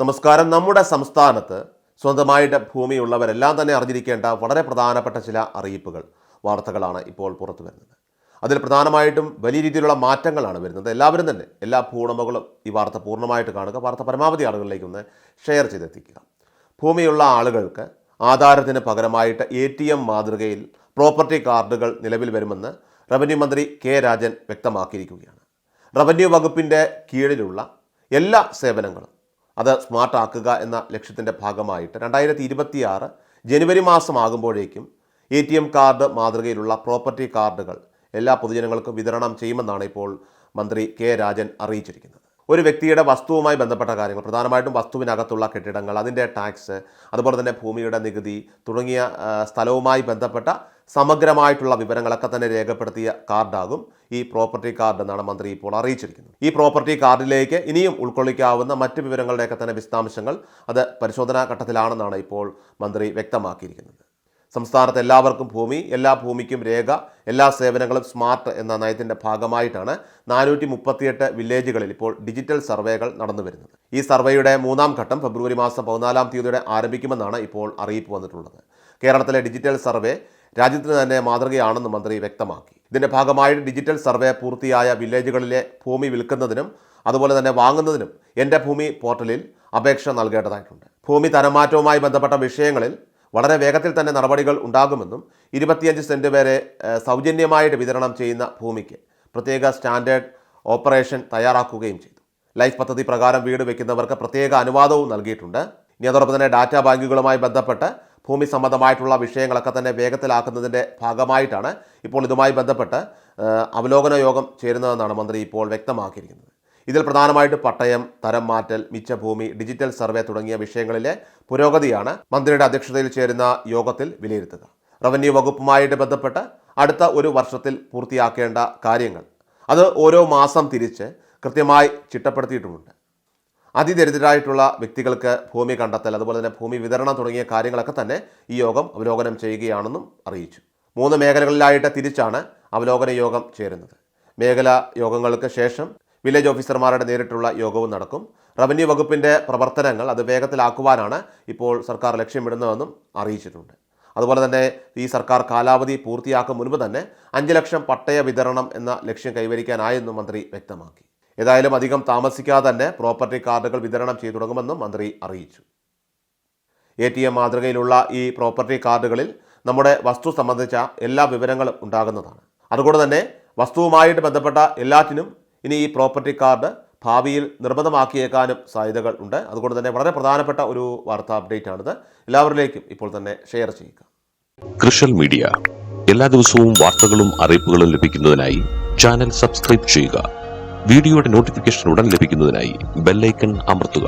നമസ്കാരം. നമ്മുടെ സംസ്ഥാനത്ത് സ്വന്തമായിട്ട് ഭൂമിയുള്ളവരെല്ലാം തന്നെ അറിഞ്ഞിരിക്കേണ്ട വളരെ പ്രധാനപ്പെട്ട ചില അറിയിപ്പുകൾ വാർത്തകളാണ് ഇപ്പോൾ പുറത്തു വരുന്നത്. അതിൽ പ്രധാനമായിട്ടും വലിയ രീതിയിലുള്ള മാറ്റങ്ങളാണ് വരുന്നത്. എല്ലാവരും തന്നെ എല്ലാ ഭൂണമകളും ഈ വാർത്ത പൂർണമായിട്ട് കാണുക വാർത്ത പരമാവധി ആളുകളിലേക്ക് ഒന്ന് ഷെയർ ചെയ്തെത്തിക്കുക. ഭൂമിയുള്ള ആളുകൾക്ക് ആധാരത്തിന് പകരമായിട്ട് എ ടി എം മാതൃകയിൽ പ്രോപ്പർട്ടി കാർഡുകൾ നിലവിൽ വരുമെന്ന് റവന്യൂ മന്ത്രി കെ രാജൻ വ്യക്തമാക്കിയിരിക്കുകയാണ്. റവന്യൂ വകുപ്പിന്റെ കീഴിലുള്ള എല്ലാ സേവനങ്ങളും അത് സ്മാർട്ടാക്കുക എന്ന ലക്ഷ്യത്തിന്റെ ഭാഗമായിട്ട് രണ്ടായിരത്തി ഇരുപത്തിയാറ് ജനുവരി മാസമാകുമ്പോഴേക്കും എ ടി എം കാർഡ് മാതൃകയിലുള്ള പ്രോപ്പർട്ടി കാർഡുകൾ എല്ലാ പൊതുജനങ്ങൾക്കും വിതരണം ചെയ്യുമെന്നാണ് ഇപ്പോൾ മന്ത്രി കെ രാജൻ അറിയിച്ചിരിക്കുന്നത്. ഒരു വ്യക്തിയുടെ വസ്തുവുമായി ബന്ധപ്പെട്ട കാര്യങ്ങൾ പ്രധാനമായിട്ടും വസ്തുവിനകത്തുള്ള കെട്ടിടങ്ങൾ അതിന്റെ ടാക്സ് അതുപോലെ തന്നെ ഭൂമിയുടെ നികുതി തുടങ്ങിയ സ്ഥലവുമായി ബന്ധപ്പെട്ട സമഗ്രമായിട്ടുള്ള വിവരങ്ങളൊക്കെ തന്നെ രേഖപ്പെടുത്തിയ കാർഡാകും ഈ പ്രോപ്പർട്ടി കാർഡ് എന്നാണ് മന്ത്രി ഇപ്പോൾ അറിയിച്ചിരിക്കുന്നത്. ഈ പ്രോപ്പർട്ടി കാർഡിലേക്ക് ഇനിയും ഉൾക്കൊള്ളിക്കാവുന്ന മറ്റ് വിവരങ്ങളുടെയൊക്കെ തന്നെ വിശദാംശങ്ങൾ അത് പരിശോധനാ ഘട്ടത്തിലാണെന്നാണ് ഇപ്പോൾ മന്ത്രി വ്യക്തമാക്കിയിരിക്കുന്നത്. സംസ്ഥാനത്ത് എല്ലാവർക്കും ഭൂമി എല്ലാ ഭൂമിക്കും രേഖ എല്ലാ സേവനങ്ങളും സ്മാർട്ട് എന്ന നയത്തിന്റെ ഭാഗമായിട്ടാണ് നാനൂറ്റി മുപ്പത്തിയെട്ട് വില്ലേജുകളിൽ ഇപ്പോൾ ഡിജിറ്റൽ സർവേകൾ നടന്നു വരുന്നത്. ഈ സർവേയുടെ മൂന്നാം ഘട്ടം ഫെബ്രുവരി മാസം പതിനാലാം തീയതിയോടെ ആരംഭിക്കുമെന്നാണ് ഇപ്പോൾ അറിയിപ്പ് വന്നിട്ടുള്ളത്. കേരളത്തിലെ ഡിജിറ്റൽ സർവേ രാജ്യത്തിന് തന്നെ മാതൃകയാണെന്ന് മന്ത്രി വ്യക്തമാക്കി. ഇതിന്റെ ഭാഗമായി ഡിജിറ്റൽ സർവേ പൂർത്തിയായ വില്ലേജുകളിലെ ഭൂമി വിൽക്കുന്നതിനും അതുപോലെ തന്നെ വാങ്ങുന്നതിനും എന്റെ ഭൂമി പോർട്ടലിൽ അപേക്ഷ നൽകേണ്ടതായിട്ടുണ്ട്. ഭൂമി തരംമാറ്റവുമായി ബന്ധപ്പെട്ട വിഷയങ്ങളിൽ വളരെ വേഗത്തിൽ തന്നെ നടപടികൾ ഉണ്ടാകുമെന്നും ഇരുപത്തിയഞ്ച് സെന്റ് വരെ സൗജന്യമായിട്ട് വിതരണം ചെയ്യുന്ന ഭൂമിക്ക് പ്രത്യേക സ്റ്റാൻഡേർഡ് ഓപ്പറേഷൻ തയ്യാറാക്കുകയും ചെയ്തു. ലൈഫ് പദ്ധതി പ്രകാരം വീട് വയ്ക്കുന്നവർക്ക് പ്രത്യേക അനുവാദവും നൽകിയിട്ടുണ്ട്. ഇനി അതോടൊപ്പം തന്നെ ഡാറ്റാ ബാങ്കുകളുമായി ബന്ധപ്പെട്ട് ഭൂമി സംബന്ധമായിട്ടുള്ള വിഷയങ്ങളൊക്കെ തന്നെ വേഗത്തിലാക്കുന്നതിന്റെ ഭാഗമായിട്ടാണ് ഇപ്പോൾ ഇതുമായി ബന്ധപ്പെട്ട് അവലോകന യോഗം ചേരുന്നതെന്നാണ് മന്ത്രി ഇപ്പോൾ വ്യക്തമാക്കിയിരിക്കുന്നത്. ഇതിൽ പ്രധാനമായിട്ട് പട്ടയം തരം മാറ്റൽ മിച്ചഭൂമി ഡിജിറ്റൽ സർവേ തുടങ്ങിയ വിഷയങ്ങളിലെ പുരോഗതിയാണ് മന്ത്രിയുടെ അധ്യക്ഷതയിൽ ചേരുന്ന യോഗത്തിൽ വിലയിരുത്തുക. റവന്യൂ വകുപ്പുമായിട്ട് ബന്ധപ്പെട്ട് അടുത്ത ഒരു വർഷത്തിൽ പൂർത്തിയാക്കേണ്ട കാര്യങ്ങൾ. അത് ഓരോ മാസം തിരിച്ച് കൃത്യമായി ചിട്ടപ്പെടുത്തിയിട്ടുമുണ്ട്. അതിദരിദ്രരായിട്ടുള്ള വ്യക്തികൾക്ക് ഭൂമി കണ്ടെത്തൽ അതുപോലെ തന്നെ ഭൂമി വിതരണം തുടങ്ങിയ കാര്യങ്ങളൊക്കെ തന്നെ ഈ യോഗം അവലോകനം ചെയ്യുകയാണെന്നും അറിയിച്ചു. മൂന്ന് മേഖലകളിലായിട്ട് തിരിച്ചാണ് അവലോകന യോഗം ചേരുന്നത്. മേഖലാ യോഗങ്ങൾക്ക് ശേഷം വില്ലേജ് ഓഫീസർമാരുടെ നേരിട്ടുള്ള യോഗവും നടക്കും. റവന്യൂ വകുപ്പിന്റെ പ്രവർത്തനങ്ങൾ അത് വേഗത്തിലാക്കുവാനാണ് ഇപ്പോൾ സർക്കാർ ലക്ഷ്യമിടുന്നതെന്നും അറിയിച്ചിട്ടുണ്ട്. അതുപോലെ തന്നെ ഈ സർക്കാർ കാലാവധി പൂർത്തിയാക്കും മുൻപ് തന്നെ അഞ്ച് ലക്ഷം പട്ടയ വിതരണം എന്ന ലക്ഷ്യം കൈവരിക്കാനായെന്നും മന്ത്രി വ്യക്തമാക്കി. ഏതായാലും അധികം താമസിക്കാതെ തന്നെ പ്രോപ്പർട്ടി കാർഡുകൾ വിതരണം ചെയ്തു തുടങ്ങുമെന്നും മന്ത്രി അറിയിച്ചു. എ ടി എം മാതൃകയിലുള്ള ഈ പ്രോപ്പർട്ടി കാർഡുകളിൽ നമ്മുടെ വസ്തു സംബന്ധിച്ച എല്ലാ വിവരങ്ങളും ഉണ്ടാകുന്നതാണ്. അതുകൊണ്ട് തന്നെ വസ്തുവുമായിട്ട് ബന്ധപ്പെട്ട എല്ലാറ്റിനും ഇനി ഈ പ്രോപ്പർട്ടി കാർഡ് ഭാവിയിൽ നിർബന്ധമാക്കിയേക്കാനും സാധ്യതകൾ ഉണ്ട്. അതുകൊണ്ട് തന്നെ വളരെ പ്രധാനപ്പെട്ട ഒരു വാർത്താ അപ്ഡേറ്റ് ആണിത് എല്ലാവരിലേക്കും ഇപ്പോൾ തന്നെ ഷെയർ ചെയ്യുക. കൃഷൽ മീഡിയ. എല്ലാ ദിവസവും വാർത്തകളും അറിയിപ്പുകളും ലഭിക്കുന്നതിനായി ചാനൽ സബ്സ്ക്രൈബ് ചെയ്യുക. വീഡിയോയുടെ നോട്ടിഫിക്കേഷൻ ഉടൻ ലഭിക്കുന്നതിനായി ബെല്ലൈക്കൺ അമർത്തുക.